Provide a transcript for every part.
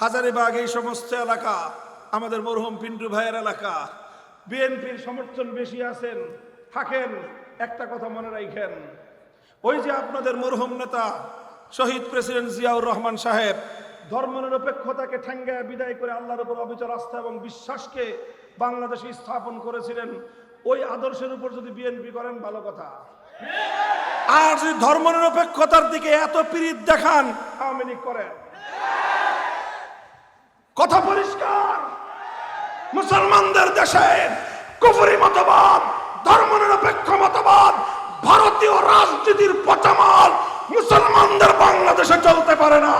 হাজারিবাগ এই সমস্ত এলাকা আমাদের মরহুম পিন্টু ভাইয়ের এলাকা। বিএনপির সমর্থন বেশি আছেন, থাকেন, একটা কথা মনে রাখেন। ওই যে আপনাদের মরহুম নেতা, শহীদ প্রেসিডেন্ট জিয়াউর রহমান সাহেব, ধর্মনিরপেক্ষতাকে ঠেঙ্গায় বিদায় করে আল্লাহর উপর অবিচল আস্থা এবং বিশ্বাসকে বাংলাদেশে স্থাপন করেছিলেন, ওই আদর্শের উপর যদি বিএনপি করেন, ভালো কথা। আর যদি ধর্মনিরপেক্ষতার দিকে এত পীড়িত দেখান, আওয়ামী লীগ করেন। কথা পরিষ্কার। মুসলমানদের দেশে কুফরি মতবাদ ধর্ম নিরপেক্ষ মতবাদ, ভারতীয় রাজনীতির পচামাল মুসলমানদের বাংলাদেশে চলতে পারে না।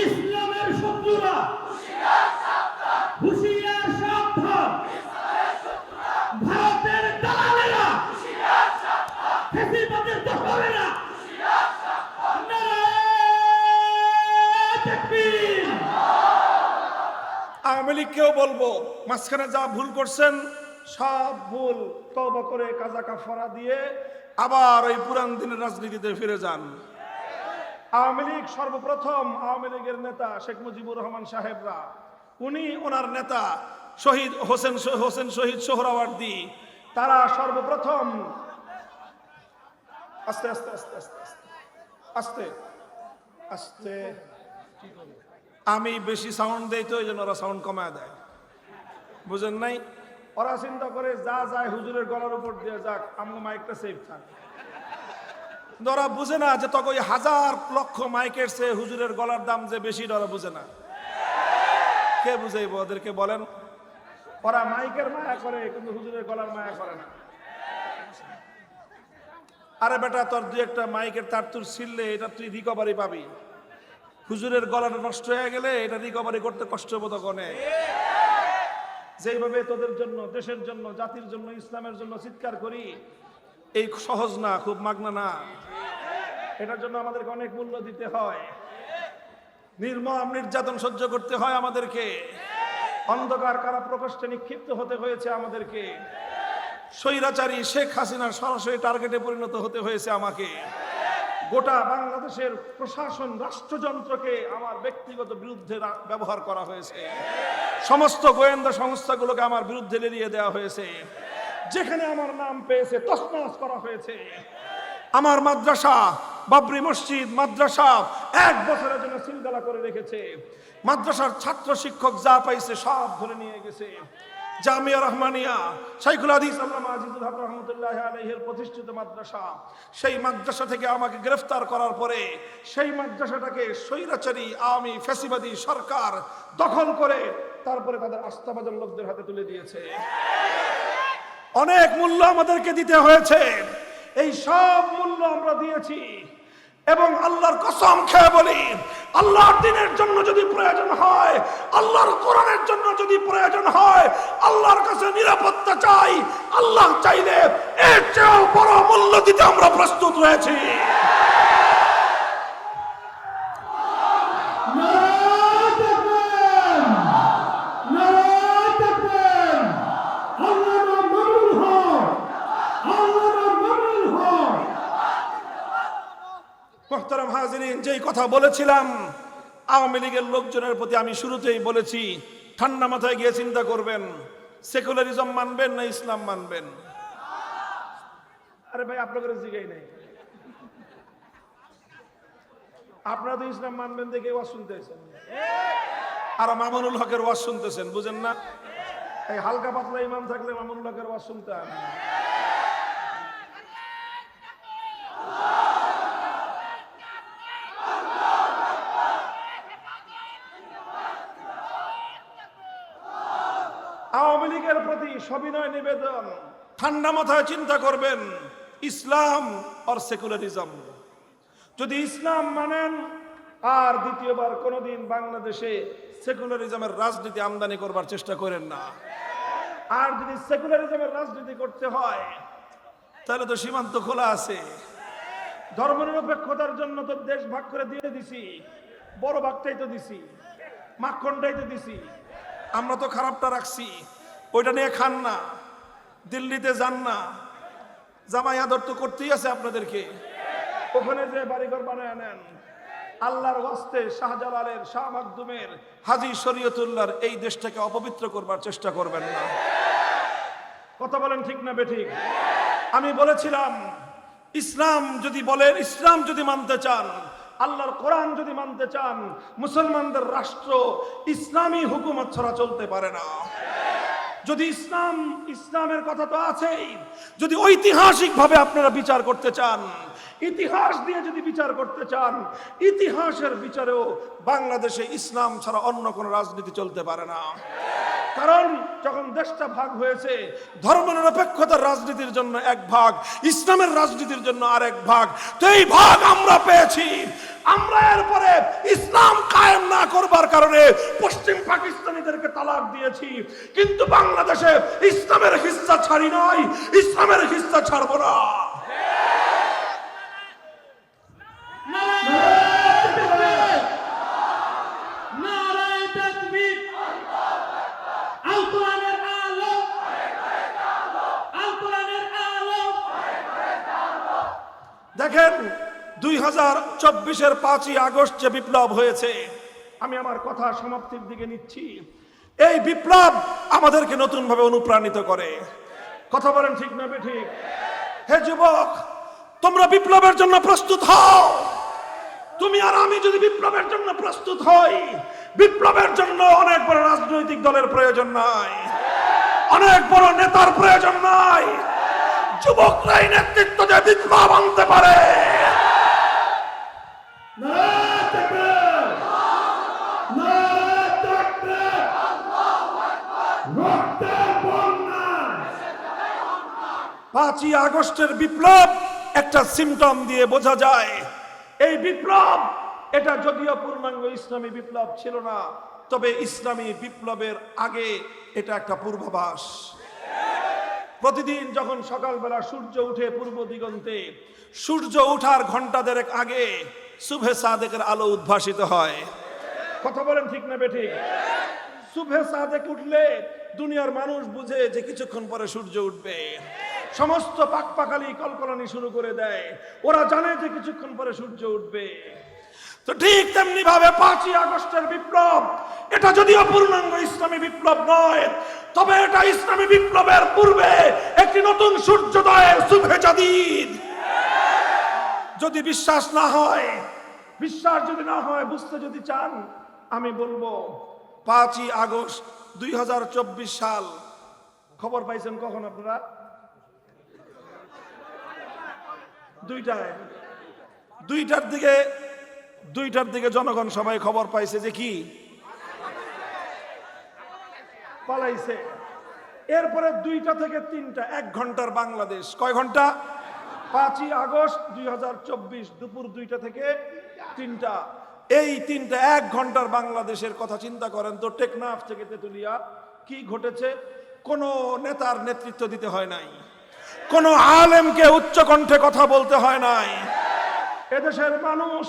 ইসলামের শত্রুরা বলব, মাঝখানে যা ভুল করছেন, সব ভুল তবা করে কাজা কাফারা দিয়ে আবার ওই পুরান দিনের রাজনীতিতে ফিরে যান। আওয়ামী লীগ সর্বপ্রথম আওয়ামী লীগের নেতা শেখ মুজিবুর রহমান সাহেবরা। উনি ওনার নেতা শহীদ হোসেন হোসেন শহীদ সোহরাওয়ার্দী। তারা সর্বপ্রথম আস্তে আস্তে আস্তে আস্তে আস্তে আস্তে আমি বেশি সাউন্ড দেই তো, এই জন্য ওরা সাউন্ড কমায় দেয়। বুঝেন নাই? ওরা চিন্তা করে যা যায় হুজুরের গলার উপর দিয়ে যাক আমার মাইকটা সেফ থাক। ওরা বুঝে না যে তখন ওই হাজার লক্ষ মাইকের চেয়ে হুজুরের গলার দাম যে বেশি ওরা বুঝে না। কে বুঝাইব ওদেরকে বলেন? ওরা মাইকের মায়া করে কিন্তু হুজুরের গলার মায়া করে না। আরে বেটা তোর দুই একটা মাইকের তার তুর ছিললে এটা তুই রিকভারি পাবি। হুজুরের গলাটা নষ্ট হয়ে গেলে এটা রিকভারি করতে কষ্ট বোধ অনেক। যেইভাবে তোদের জন্য, দেশের জন্য, জাতির জন্য, ইসলামের জন্য চিৎকার করি, এই সহজ না, খুব মাগনা না। এটার জন্য আমাদেরকে অনেক মূল্য দিতে হয়। নির্মম, নির্যাতন সহ্য করতে হয় আমাদেরকে। অন্ধকার কারা প্রকোষ্ঠে নিক্ষিপ্ত হতে হয়েছে আমাদেরকে। স্বৈরাচারী শেখ হাসিনার সরাসরি টার্গেটে পরিণত হতে হয়েছে আমাকে। গোটা বাংলাদেশের প্রশাসন, রাষ্ট্রযন্ত্রকে আমার ব্যক্তিগত বিরুদ্ধে ব্যবহার করা হয়েছে। সমস্ত গোয়েন্দা সংস্থাগুলোকে আমার বিরুদ্ধে লেলিয়ে দেওয়া হয়েছে। যেখানে আমার নাম পেয়েছে তসনস করা হয়েছে। আমার মাদ্রাসা, বাবরি মসজিদ, মাদ্রাসা এক বছরের জন্য সিলগালা করে রেখেছে। মাদ্রাসার ছাত্র শিক্ষক যা পাইছে সব ধরে নিয়ে গেছে। জামিয়া রহমানিয়া, শাইখুল হাদিস আল্লামা আজিজুল হক রহমতুল্লাহ আলাইহির প্রতিষ্ঠিত মাদ্রাসা, সেই মাদ্রাসা থেকে আমাকে গ্রেফতার করার পরে সেই মাদ্রাসাটাকে স্বৈরাচারী, আওয়ামী, ফ্যাসিবাদী সরকার দখল করে তারপরে তাদের আস্থাভাজন লোকদের হাতে তুলে দিয়েছে। অনেক মূল্য আমাদেরকে দিতে হয়েছে। এই সব মূল্য আমরা দিয়েছি। এবং আল্লাহর কসম খেয়ে বলি, আল্লাহর দিনের জন্য যদি প্রয়োজন হয়, আল্লাহর কোরআনের জন্য যদি প্রয়োজন হয়, আল্লাহর কাছে নিরাপত্তা চাই। আল্লাহ চাইলে এর চেয়েও বড় মূল্য দিতে আমরা প্রস্তুত রয়েছি। কথা বলেছিলাম। আওয়ামী লীগের লোকজনের প্রতি আমি শুরুতেই বলেছি, ঠান্ডা মাথায় গিয়ে চিন্তা করবেন, সেকুলারিজম মানবেন না ইসলাম মানবেন? আরে ভাই, আপনাদের জিগাই নাই। আপনারা তো ইসলাম মানবেন দেখে ওয়াজ শুনতেছেন। আর মামুনুল হকের ওয়াজ শুনতেছেন, বুঝেন না? এই হালকা পাতলা ইমাম থাকলে মামুনুল হকের ওয়াজ শুনতে হবে না। আওয়ামী লীগের প্রতি সবিনয় নিবেদন। ঠান্ডা মাথায় চিন্তা করবেন, ইসলাম আর সেকুলারিজম। যদি ইসলাম মানেন, আর দ্বিতীয়বার কোনোদিন বাংলাদেশে সেকুলারিজমের রাজনীতি আমদানি করবার চেষ্টা করেন না। আর যদি সেকুলারিজমের রাজনীতি করতে হয়, তাহলে তো সীমান্ত খোলা আছে। ধর্মনিরপেক্ষতার জন্য তো দেশ ভাগ করে দিয়ে দিছি, বড় ভাগটাই তো দিছি, মাখনটাই তো দিছি। আমরা তো খারাপটা রাখছি। ওইটা নিয়ে খান না। দিল্লিতে যান না। জামাই আদর তো করতেই আছে আপনাদেরকে। ওখানে যে বাড়িঘর বানায় নেন আল্লাহর ওয়াস্তে শাহজালালের, শাহ মাকদুমের, হাজি শরীয়তুল্লাহর এই দেশটাকে অপবিত্র করবার চেষ্টা করবেন না। কথা বলেন ঠিক না বেঠিক? আমি বলেছিলাম, ইসলাম যদি বলেন, ইসলাম যদি মানতে চান, আল্লাহর কোরআন যদি মানতে চান, মুসলমানদের রাষ্ট্র ইসলামী হুকুমত ছাড়া চলতে পারে না। যদি ইসলাম, ইসলামের কথা তো আছেই। যদি ঐতিহাসিক ভাবে আপনারা বিচার করতে চান, ইতিহাস দিয়ে যদি বিচার করতে চান, ইতিহাসের বিচারেও বাংলাদেশে ইসলাম ছাড়া অন্য কোনো রাজনীতি চলতে পারে না। কারণ যখন দেশটা ভাগ হয়েছে, ধর্মনিরপেক্ষতার রাজনীতির জন্য এক ভাগ, ইসলামের রাজনীতির জন্য আরেক ভাগ, তো এই ভাগ আমরা পেয়েছি। আমরা এরপরে ইসলাম কায়েম না করবার কারণে পশ্চিম পাকিস্তানিদেরকে তালাক দিয়েছি। কিন্তু বাংলাদেশে ইসলামের হিস্সা ছাড়ি নাই, ইসলামের হিস্সা ছাড়বো না। দেখেন দুই হাজার চব্বিশের পাঁচই আগস্ট যে বিপ্লব হয়েছে, আমি আমার কথা সমাপ্তির দিকে নিচ্ছি। এই বিপ্লব আমাদেরকে নতুনভাবে অনুপ্রাণিত করে। কথা বলেন ঠিক না ঠিক হে যুবক, তোমরা বিপ্লবের জন্য প্রস্তুত হও। তুমি আর আমি যদি বিপ্লবের জন্য প্রস্তুত হই, বিপ্লবের জন্য অনেক বড় রাজনৈতিক দলের প্রয়োজন নাই। অনেক বড় নেতার প্রয়োজন নাই। যুবকরাই নেতৃত্ব দিয়ে বিপ্লব আনতে পারে। পাঁচই আগস্টের বিপ্লব একটা সিমটম দিয়ে বোঝা যায়। এই বিপ্লব, এটা যদিও পূর্ণাঙ্গ ইসলামী বিপ্লব ছিল না, তবে ইসলামী বিপ্লবের আগে এটা একটা পূর্বাভাস। প্রতিদিন যখন সকালবেলা সূর্য উঠে পূর্ব দিগন্তে, সূর্য উঠার ঘণ্টা দেড়েক আগে শুভে সাদেকের আলো উদ্ভাসিত হয়। কথা বলেন ঠিক না বেঠিক শুভে সাদেক উঠলে দুনিয়ার মানুষ বুঝে যে কিছুক্ষণ পরে সূর্য উঠবে। সমস্ত পাকপাকালি কলকলানি শুরু করে দেয়। ওরা জানে যে কিছুক্ষণ পরে সূর্য উঠবে। তো ঠিক তেমনি ভাবে পাঁচই আগস্টের বিপ্লব, এটা যদিও পূর্ণাঙ্গ ইসলামী বিপ্লব নয়, তবে এটা ইসলামী বিপ্লবের পূর্বে একটি নতুন সূর্যোদয়ের শুভে জাদিদ যদি বিশ্বাস না হয়, বিশ্বাস যদি না হয়, বুঝতে যদি চান, আমি বলব, পাঁচই আগস্ট দুই হাজার চব্বিশ সাল, খবর পাইছেন কখন আপনারা? দুইটায়। দুইটার দিকে দুইটার দিকে জনগণ সবাই খবর পাইছে যে কি? পালাইছে। এরপরে দুইটা থেকে তিনটা, এক ঘণ্টার বাংলাদেশ। কয় ঘণ্টা? পাঁচই আগস্ট দুই হাজার চব্বিশ, দুপুর দুইটা থেকে তিনটা। এই তিনটা, এক ঘণ্টার বাংলাদেশের কথা চিন্তা করেন তো টেকনাফ থেকে তেতুলিয়া কি ঘটেছে? কোনো নেতার নেতৃত্ব দিতে হয় নাই। কোন আলেমকে উচ্চ কণ্ঠে কথা বলতে হয় নাই। এদেশের মানুষ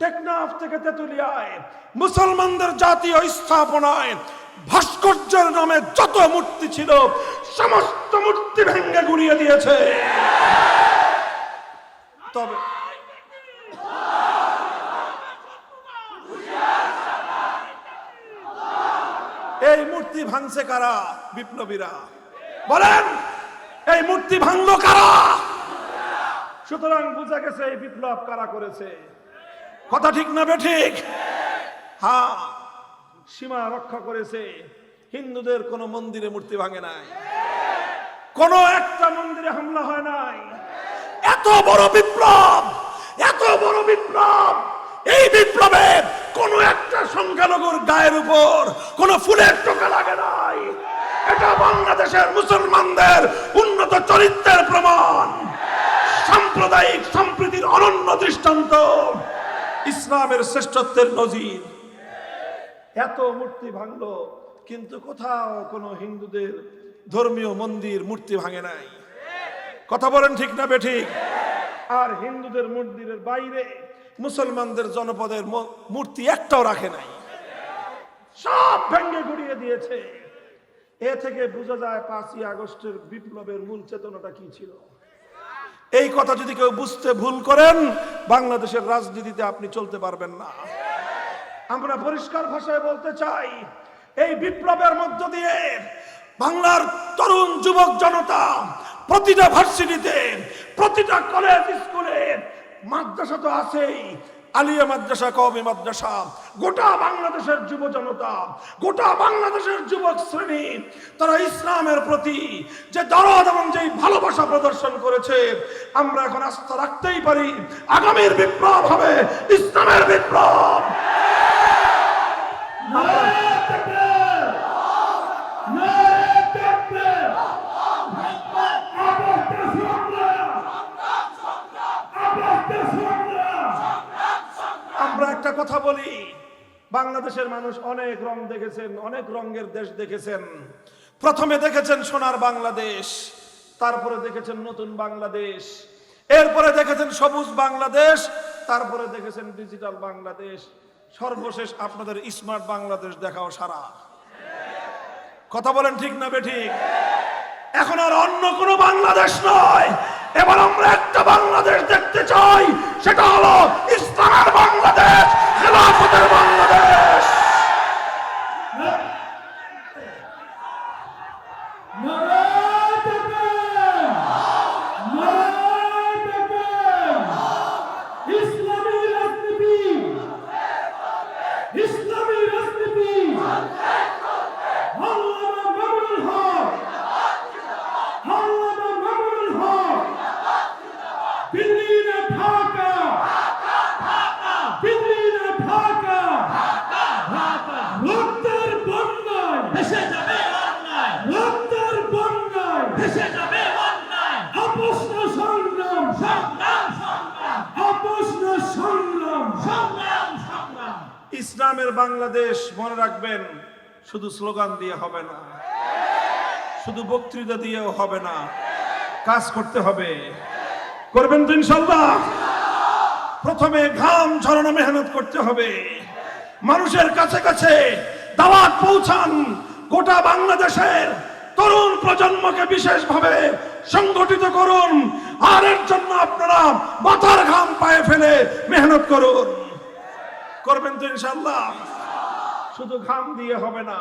টেকনাফ থেকে তেতুলিয়ায়, মুসলমানদের জাতীয় স্থাপনায় ভাস্কর্যের নামে যত মূর্তি ছিল, সমস্ত মূর্তি ভেঙ্গে গুড়িয়ে দিয়েছে। তবে এই মূর্তি ভাঙছে কারা? বিপ্লবীরা। বলেন! এই মূর্তি ভাঙলো কারা? সুতরাং বোঝা গেছে এই বিপ্লব কারা করেছে? কথা ঠিক না ঠিক? হ্যাঁ সীমা রক্ষা করেছে। হিন্দুদের কোন মন্দিরে মূর্তি ভাঙে নাই। কোন একটা মন্দিরে হামলা হয় নাই। এত বড় বিপ্লব এত বড় বিপ্লব। এই বিপ্লবে কোন একটা সংখ্যালঘুর গায়ের উপর কোন ফুলের টোকা লাগে নাই। এটা বাংলাদেশের মুসলমানদের উন্নত চরিত্রের প্রমাণ, সাম্প্রদায়িক সম্প্রীতির অনন্য দৃষ্টান্ত, ইসলামের শ্রেষ্ঠত্বের নজির। এত মূর্তি ভাঙলো, কিন্তু কোথাও কোনো হিন্দুদের ধর্মীয় মন্দির মূর্তি ভাঙে নাই। কথা বলেন ঠিক না বেঠিক আর হিন্দুদের মন্দিরের বাইরে মুসলমানদের জনপদের মূর্তি একটাও রাখে নাই। সব ভেঙ্গে গুড়িয়ে দিয়েছে। এ থেকে বোঝা যায় পাঁচই আগস্টের বিপ্লবের মূল চেতনাটা কি ছিল? এই কথা যদি কেউ বুঝতে ভুল করেন, বাংলাদেশের রাজনীতিতে আপনি চলতে পারবেন না। আমরা পরিষ্কার ভাষায় বলতে চাই, এই বিপ্লবের মধ্য দিয়ে বাংলার তরুণ যুবক জনতা প্রতিটা ভার্সিটিতে, প্রতিটা কলেজ স্কুলে মাদ্রাসা তো আছেই আলিয়া মাদ্রাসা কবি মাদ্রাসা, গোটা বাংলাদেশের যুব জনতা, গোটা বাংলাদেশের যুবক শ্রেণি, তারা ইসলামের প্রতি যে দরদ এবং যে ভালোবাসা প্রদর্শন করেছে, আমরা এখন আস্থা রাখতেই পারি, আগামীর বিপ্লব হবে, ইসলামের বিপ্লব। আমরা একটা কথা বলি। বাংলাদেশের মানুষ অনেক রং দেখেছেন, অনেক রঙের দেশ দেখেছেন। প্রথমে দেখেছেন সোনার বাংলাদেশ, তারপরে দেখেছেন নতুন বাংলাদেশ, এরপরে দেখেছেন সবুজ বাংলাদেশ, তারপরে দেখেছেন ডিজিটাল বাংলাদেশ। সর্বশেষ আপনাদের স্মার্ট বাংলাদেশ দেখাও সারা। কথা বলেন ঠিক না বেঠিক এখন আর অন্য কোনো বাংলাদেশ নয়। এবার আমরা একটা বাংলাদেশ দেখতে চাই সেটা হলো ইসলামের বাংলাদেশ খেলাফতের বাংলাদেশ নারে তাকবীর নারে তাকবীর ইসলামী রাজনীতি ইসলামী রাজনীতি আল্লামা মামুনুল হক আল্লামা মামুনুল হক দিল্লি না ঢাকা দিল্লি না ঢাকা রক্তের বন্যায় ভেসে যাবে অন্যায় রক্তের বন্যায় ভেসে যাবে অন্যায় আপসন সংগ্রাম সংগ্রাম সংগ্রাম আপসন সংগ্রাম সংগ্রাম সংগ্রাম ইসলামের বাংলাদেশ, মনে রাখবেন, শুধু স্লোগান দিয়ে হবে না। শুধু বক্তৃতা দিয়েও হবে না। কাজ করতে হবে। করবেন তো ইনশাল্লাহ। প্রথমে ঘাম ঝরানো মেহনত করতে হবে। মানুষের কাছে কাছে দাওয়াত পৌঁছান। গোটা বাংলাদেশের তরুণ প্রজন্মকে বিশেষভাবে সংগঠিত করুন। আর এর জন্য আপনারা মাথার ঘাম পায়ে ফেলে মেহনত করুন। করবেন তো ইনশাল্লাহ শুধু ঘাম দিয়ে হবে না,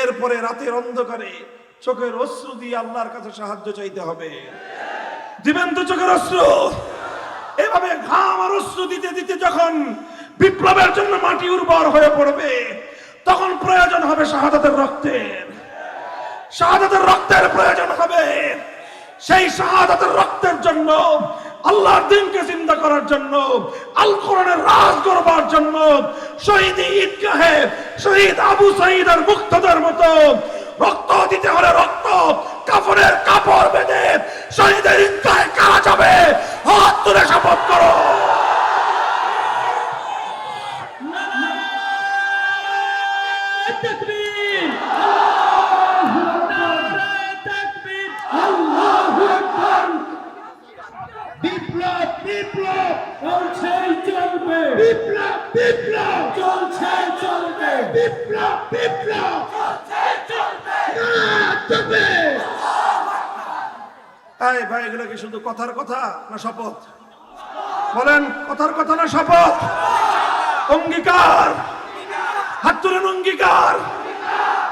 এরপরে রাতের অন্ধকারে চোখের অশ্রু দিয়ে আল্লাহর কাছে সাহায্য চাইতে হবে। দিবেন তো চোখের অশ্রু? এভাবে ঘাম আর অশ্রু দিতে দিতে যখন বিপ্লবের জন্য মাটি উর্বর হয়ে পড়বে, তখন প্রয়োজন হবে শাহাদাতের রক্তের। শাহাদাতের রক্তের প্রয়োজন হবে। সেই শাহাদাতের রক্তের জন্য আল্লাহর দিনকে চিন্তা করার জন্য, আল কোরআনের রাজ করবার জন্য, শহীদ ঈদগাহে শহীদ আবু সাইদের মুক্তদের মতো রক্ত দিতে হলে রক্ত কাপড়ের কাপড় বেঁধে শহীদের ঈদগাহে কারা যাবে? হাত তুলে শপথ করো। বিপ্লব বিপ্লব চলছে চলবে। বিপ্লব বিপ্লব। চলছে চলবে। বিপ্লব বিপ্লব। চলছে চলবে। চলবে। এই ভাই এগুলো কি শুধু কথার কথা না শপথ? বলেন কথার কথা না শপথ? অঙ্গীকার। হাত তুলেন অঙ্গীকার।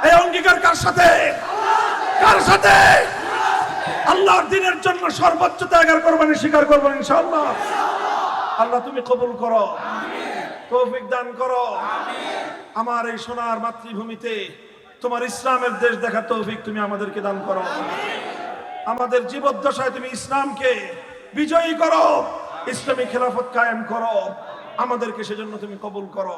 এই অঙ্গীকার কার সাথে? কার সাথে? আল্লাহর দিনের জন্য সর্বোচ্চ ত্যাগের কোরবানি স্বীকার করবেন ইনশাআল্লাহ। আল্লাহ তুমি কবুল করো। তৌফিক দান করো। আমার এই সোনার মাতৃভূমিতে তোমার ইসলামের দেশ দেখার তৌফিক তুমি আমাদেরকে দান করো। আমাদের জীবদ্দশায় তুমি ইসলামকে বিজয়ী করো। ইসলামী খেলাফত কায়েম করো। আমাদেরকে সেজন্য তুমি কবুল করো।